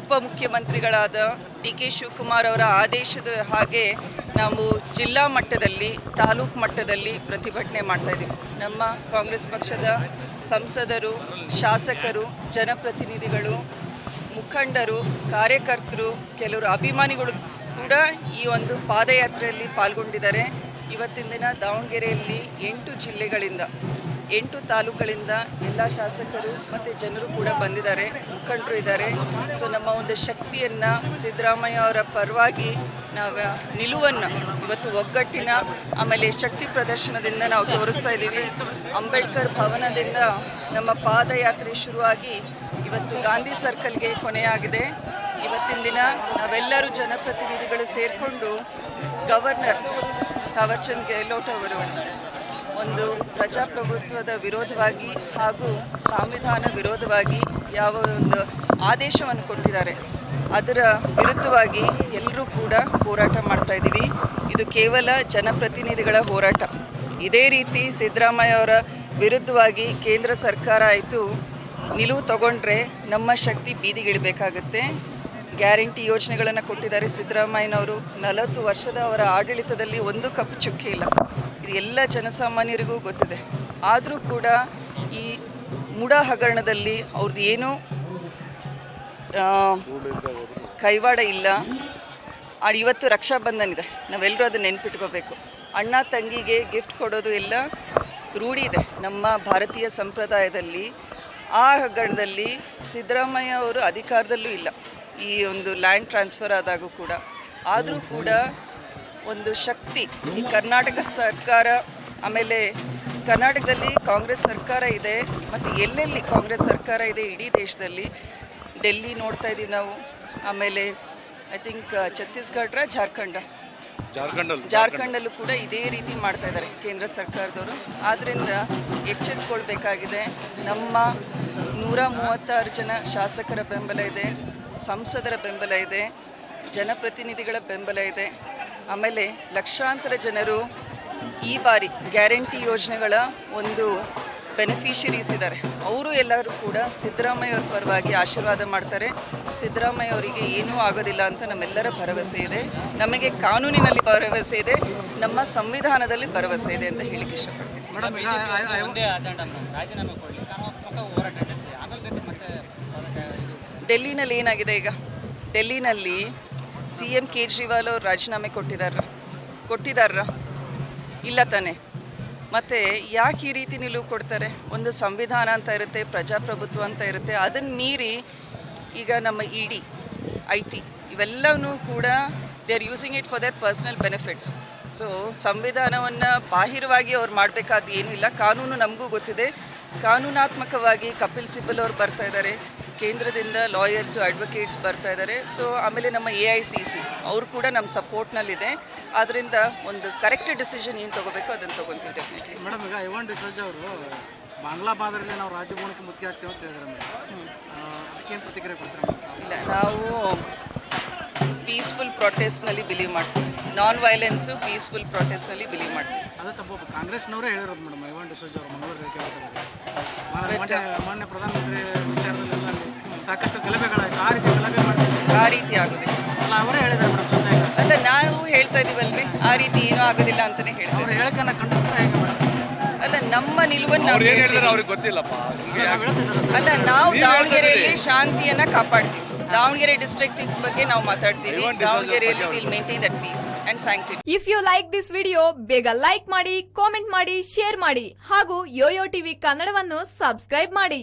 ಉಪಮುಖ್ಯಮಂತ್ರಿಗಳಾದ D K Shivakumar ಅವರ ಆದೇಶದ ಹಾಗೆ ನಾವು ಜಿಲ್ಲಾ ಮಟ್ಟದಲ್ಲಿ, ತಾಲೂಕು ಮಟ್ಟದಲ್ಲಿ ಪ್ರತಿಭಟನೆ ಮಾಡ್ತಾ ಇದ್ದೀವಿ. ನಮ್ಮ ಕಾಂಗ್ರೆಸ್ ಪಕ್ಷದ ಸಂಸದರು, ಶಾಸಕರು, ಜನಪ್ರತಿನಿಧಿಗಳು, ಮುಖಂಡರು, ಕಾರ್ಯಕರ್ತರು, ಕೆಲವರು ಅಭಿಮಾನಿಗಳು ಕೂಡ ಈ ಒಂದು ಪಾದಯಾತ್ರೆಯಲ್ಲಿ ಪಾಲ್ಗೊಂಡಿದ್ದಾರೆ. ಇವತ್ತಿನ ದಿನ ದಾವಣಗೆರೆಯಲ್ಲಿ ಎಂಟು ಜಿಲ್ಲೆಗಳಿಂದ ಎಂಟು ತಾಲೂಕುಗಳಿಂದ ಎಲ್ಲ ಶಾಸಕರು ಮತ್ತು ಜನರು ಕೂಡ ಬಂದಿದ್ದಾರೆ, ಮುಖಂಡರು ಇದ್ದಾರೆ. ಸೊ ನಮ್ಮ ಒಂದು ಶಕ್ತಿಯನ್ನು ಸಿದ್ದರಾಮಯ್ಯ ಅವರ ಪರವಾಗಿ ನಾವು, ನಿಲುವನ್ನು ಇವತ್ತು ಒಗ್ಗಟ್ಟಿನ ಆಮೇಲೆ ಶಕ್ತಿ ಪ್ರದರ್ಶನದಿಂದ ನಾವು ತೋರಿಸ್ತಾ ಇದ್ದೀವಿ. ಅಂಬೇಡ್ಕರ್ ಭವನದಿಂದ ನಮ್ಮ ಪಾದಯಾತ್ರೆ ಶುರುವಾಗಿ ಇವತ್ತು ಗಾಂಧಿ ಸರ್ಕಲ್ಗೆ ಕೊನೆಯಾಗಿದೆ. ಇವತ್ತಿನ ದಿನ ನಾವೆಲ್ಲರೂ ಜನಪ್ರತಿನಿಧಿಗಳು ಸೇರಿಕೊಂಡು ಗವರ್ನರ್ ಥಾವರ್ಚಂದ್ ಗೆಹ್ಲೋಟ್ ಅವರು ಒಂದು ಪ್ರಜಾಪ್ರಭುತ್ವದ ವಿರೋಧವಾಗಿ ಹಾಗೂ ಸಂವಿಧಾನ ವಿರೋಧವಾಗಿ ಯಾವ ಒಂದು ಆದೇಶವನ್ನು ಕೊಟ್ಟಿದ್ದಾರೆ, ಅದರ ವಿರುದ್ಧವಾಗಿ ಎಲ್ಲರೂ ಕೂಡ ಹೋರಾಟ ಮಾಡ್ತಾ ಇದ್ದೀವಿ. ಇದು ಕೇವಲ ಜನಪ್ರತಿನಿಧಿಗಳ ಹೋರಾಟ. ಇದೇ ರೀತಿ ಸಿದ್ದರಾಮಯ್ಯ ಅವರ ವಿರುದ್ಧವಾಗಿ ಕೇಂದ್ರ ಸರ್ಕಾರ ಆಯಿತು. ನಿಲುವು ತಗೊಂಡ್ರೆ ನಮ್ಮ ಶಕ್ತಿ ಬೀದಿಗಿಳಿಬೇಕಾಗುತ್ತೆ. ಗ್ಯಾರಂಟಿ ಯೋಜನೆಗಳನ್ನು ಕೊಟ್ಟಿದ್ದಾರೆ ಸಿದ್ದರಾಮಯ್ಯನವರು. ನಲವತ್ತು ವರ್ಷದ ಅವರ ಆಡಳಿತದಲ್ಲಿ ಒಂದು ಕಪ್ ಚುಕ್ಕಿ ಇಲ್ಲ. ಇದು ಎಲ್ಲ ಜನಸಾಮಾನ್ಯರಿಗೂ ಗೊತ್ತಿದೆ. ಆದರೂ ಕೂಡ ಈ ಮೂಢ ಹಗರಣದಲ್ಲಿ ಅವ್ರದ್ದು ಏನೂ ಕೈವಾಡ ಇಲ್ಲ. ಇವತ್ತು ರಕ್ಷಾಬಂಧನ್ ಇದೆ. ನಾವೆಲ್ಲರೂ ಅದನ್ನ ನೆನ್ಪಿಟ್ಕೋಬೇಕು. ಅಣ್ಣ ತಂಗಿಗೆ ಗಿಫ್ಟ್ ಕೊಡೋದು ಎಲ್ಲ ರೂಢಿ ಇದೆ. ನಮ್ಮ ಭಾರತೀಯ ಸಂಪ್ರದಾಯದಲ್ಲಿ ಆ ಹಗರಣದಲ್ಲಿ ಸಿದ್ದರಾಮಯ್ಯ ಅವರು ಅಧಿಕಾರದಲ್ಲೂ ಇಲ್ಲ. ಈ ಒಂದು ಲ್ಯಾಂಡ್ ಟ್ರಾನ್ಸ್ಫರ್ ಆದಾಗೂ ಕೂಡ. ಆದರೂ ಕೂಡ ಒಂದು ಶಕ್ತಿ ಈ ಕರ್ನಾಟಕ ಸರ್ಕಾರ ಆಮೇಲೆ ಕರ್ನಾಟಕದಲ್ಲಿ ಕಾಂಗ್ರೆಸ್ ಸರ್ಕಾರ ಇದೆ ಮತ್ತು ಎಲ್ಲೆಲ್ಲಿ ಕಾಂಗ್ರೆಸ್ ಸರ್ಕಾರ ಇದೆ ಇಡೀ ದೇಶದಲ್ಲಿ ಡೆಲ್ಲಿ ನೋಡ್ತಾ ಇದ್ದೀವಿ ನಾವು. ಆಮೇಲೆ ಐ ಥಿಂಕ್ ಛತ್ತೀಸ್ಗಢ ಜಾರ್ಖಂಡ. ಜಾರ್ಖಂಡಲ್ಲಿ. ಜಾರ್ಖಂಡಲ್ಲೂ ಕೂಡ ಇದೇ ರೀತಿ ಮಾಡ್ತಾ ಇದ್ದಾರೆ ಕೇಂದ್ರ ಸರ್ಕಾರದವರು. ಆದ್ದರಿಂದ ಎಚ್ಚೆತ್ಕೊಳ್ಬೇಕಾಗಿದೆ. ನಮ್ಮ ನೂರ ಮೂವತ್ತಾರು ಜನ ಶಾಸಕರ ಬೆಂಬಲ ಇದೆ. ಸಂಸದರ ಬೆಂಬಲ ಇದೆ ಜನಪ್ರತಿನಿಧಿಗಳ ಬೆಂಬಲ ಇದೆ ಆಮೇಲೆ ಲಕ್ಷಾಂತರ ಜನರು ಈ ಬಾರಿ ಗ್ಯಾರಂಟಿ ಯೋಜನೆಗಳ ಒಂದು ಬೆನಿಫಿಷರೀಸ್ ಇದ್ದಾರೆ ಅವರು ಎಲ್ಲರೂ ಕೂಡ ಸಿದ್ದರಾಮಯ್ಯ ಅವ್ರ ಪರವಾಗಿ ಆಶೀರ್ವಾದ ಮಾಡ್ತಾರೆ ಸಿದ್ದರಾಮಯ್ಯ ಅವರಿಗೆ ಏನೂ ಆಗೋದಿಲ್ಲ ಅಂತ ನಮ್ಮೆಲ್ಲರ ಭರವಸೆ ಇದೆ ನಮಗೆ ಕಾನೂನಿನಲ್ಲಿ ಭರವಸೆ ಇದೆ ನಮ್ಮ ಸಂವಿಧಾನದಲ್ಲಿ ಭರವಸೆ ಇದೆ ಅಂತ ಹೇಳಿಕ್ಕೆ ಇಷ್ಟಪಡ್ತೀನಿ ಮೇಡಮ್ ಈಗ ಆ- ಆ- ಒಂದೇ ಅಜೆಂಡಾ ಮೇಡಮ್ ರಾಜೀನಾಮೆ ಕೊಡಲಿ ಕಾನೂನಾತ್ಮಕ ಹೋರಾಟ ನಡೆಸಿ ಆಮೇಲೆ ಬೇಕಾದ್ರೆ ಮತ್ತೆ ಹೋರಾಟ ಇದು ಡೆಲ್ಲಿನಲ್ಲಿ ಏನಾಗಿದೆ ಈಗ? ಡೆಲ್ಲಿನಲ್ಲಿ ಸಿ ಎಂ ಕೇಜ್ರಿವಾಲ್ ಅವರು ರಾಜೀನಾಮೆ ಕೊಟ್ಟಿದ್ದಾರ ಕೊಟ್ಟಿದ್ದಾರ ಇಲ್ಲ ತಾನೆ. ಮತ್ತು ಯಾಕೆ ಈ ರೀತಿ ನಿಲುವು ಕೊಡ್ತಾರೆ? ಒಂದು ಸಂವಿಧಾನ ಅಂತ ಇರುತ್ತೆ, ಪ್ರಜಾಪ್ರಭುತ್ವ ಅಂತ ಇರುತ್ತೆ ಅದನ್ನು ಮೀರಿ ಈಗ ನಮ್ಮ ಇ ಡಿ, ಐ ಟಿ ಇವೆಲ್ಲವೂ ಕೂಡ they are using it for their personal benefits so ಸಂವಿಧಾನವನ್ನು ಬಾಹಿರವಾಗಿ ಅವ್ರು ಮಾಡಬೇಕಾದ ಏನಿಲ್ಲ. ಕಾನೂನು ನಮಗೂ ಗೊತ್ತಿದೆ. ಕಾನೂನಾತ್ಮಕವಾಗಿ ಕಪಿಲ್ ಸಿಬ್ಬಲ್ ಅವ್ರು ಬರ್ತಾ ಇದ್ದಾರೆ. ಕೇಂದ್ರದಿಂದ ಲಾಯರ್ಸು ಅಡ್ವೊಕೇಟ್ಸ್ ಬರ್ತಾ ಇದ್ದಾರೆ ಸೊ ಆಮೇಲೆ ನಮ್ಮ ಎ ಐ ಸಿ ಸಿ ಅವರು ಕೂಡ ನಮ್ಮ ಸಪೋರ್ಟ್ನಲ್ಲಿದೆ ಆದ್ದರಿಂದ ಒಂದು ಕರೆಕ್ಟ್ ಡಿಸಿಷನ್ ಏನು ತೊಗೋಬೇಕು ಅದನ್ನು ತೊಗೊತೀವಿ ಡೆಫಿನೆಟ್ಲಿ ಮೇಡಮ್ ಈಗ ಐವನ್ ಡಿಸೋಜ್ ಅವರು ಬಾಂಗ್ಲಾಬಾದ್ರಲ್ಲಿ ನಾವು ರಾಜಭವನಕ್ಕೆ ಮುತ್ತಿಗೆ ಆಗ್ತೇವೆ ಅಂತ ಹೇಳಿದ್ರೆ ಮೇಡಮ್. ಅದಕ್ಕೇನು ಪ್ರತಿಕ್ರಿಯೆ ಕೊಡ್ತಾರೆ ಇಲ್ಲ ನಾವು ಪೀಸ್ಫುಲ್ ಪ್ರೊಟೆಸ್ಟ್ನಲ್ಲಿ ಬಿಲೀವ್ ಮಾಡ್ತೀವಿ. ನಾನ್ ವೈಲೆನ್ಸು ಪೀಸ್ಫುಲ್ ಪ್ರೊಟೆಸ್ಟ್ನಲ್ಲಿ ಬಿಲೀವ್ ಮಾಡ್ತೀವಿ. ಅದು ತಪ್ಪು. ಕಾಂಗ್ರೆಸ್ನವರೇ ಹೇಳಿರೋದು ಮೇಡಮ್ ಐವನ್ ಡಿಸೋಜ್ ಅವರು ಮಂಗಳೂರು ಮಾನ್ಯ ಪ್ರಧಾನಮಂತ್ರಿ ವಿಚಾರದಲ್ಲೆಲ್ಲ ಅಲ್ಲಿ ಸಾಕಷ್ಟು ಗಲಭೆಗಳಾಯಿತು ಆ ರೀತಿ ಗಲಭೆ ಮಾಡ್ತಿದ್ದಾರೆ ಆ ರೀತಿ ಆಗೋದಿಲ್ಲ. ಅಲ್ಲ ಅವರೇ ಹೇಳಿದ್ದಾರೆ ಮೇಡಮ್ ಸ್ವತಃ ಈಗ ಅಲ್ಲ ನಾವು ಹೇಳ್ತಾ ಇದೀವಲ್ರಿ. ಆ ರೀತಿ ಏನೂ ಆಗೋದಿಲ್ಲ ಅಂತಾನೆ ಹೇಳ್ತಾ ಅವ್ರು ಹೇಳಕನ್ನ ಖಂಡಿಸ್ತಾರೆ ಹೇಗೆ ಮೇಡಮ್? ಅಲ್ಲ ನಮ್ಮ ನಿಲುವನ್ನು ಅವ್ರು ಏನು ಹೇಳಿದ್ರು. ಅವ್ರಿಗೆ ಗೊತ್ತಿಲ್ಲಪ್ಪ. ಸುಮ್ನೆ ಹೇಳ್ತಿದ್ದಾರೆ ಅಲ್ಲ ನಾವು ನೀವ್ ದಾವಣಗೆರೆಯಲ್ಲಿ ಶಾಂತಿಯನ್ನ ಕಾಪಾಡ್ತೀವಿ. ದಾವಣಗೆರೆ ಡಿಸ್ಟ್ರಿಕ್ಟ್ ಬಗ್ಗೆ ನಾವು ಮಾತಾಡ್ತೀವಿ. Everyone deserves ದಾವಣಗೆರೆಯಲ್ಲಿ will maintain that peace and sanctity if you like this video ಬೇಗ ಲೈಕ್ ಮಾಡಿ ಕಾಮೆಂಟ್ ಮಾಡಿ ಶೇರ್ ಮಾಡಿ. ಹಾಗೂ ಯೋಯೋ ಟಿವಿ ಕನ್ನಡವನ್ನು ಸಬ್ಸ್ಕ್ರೈಬ್ ಮಾಡಿ.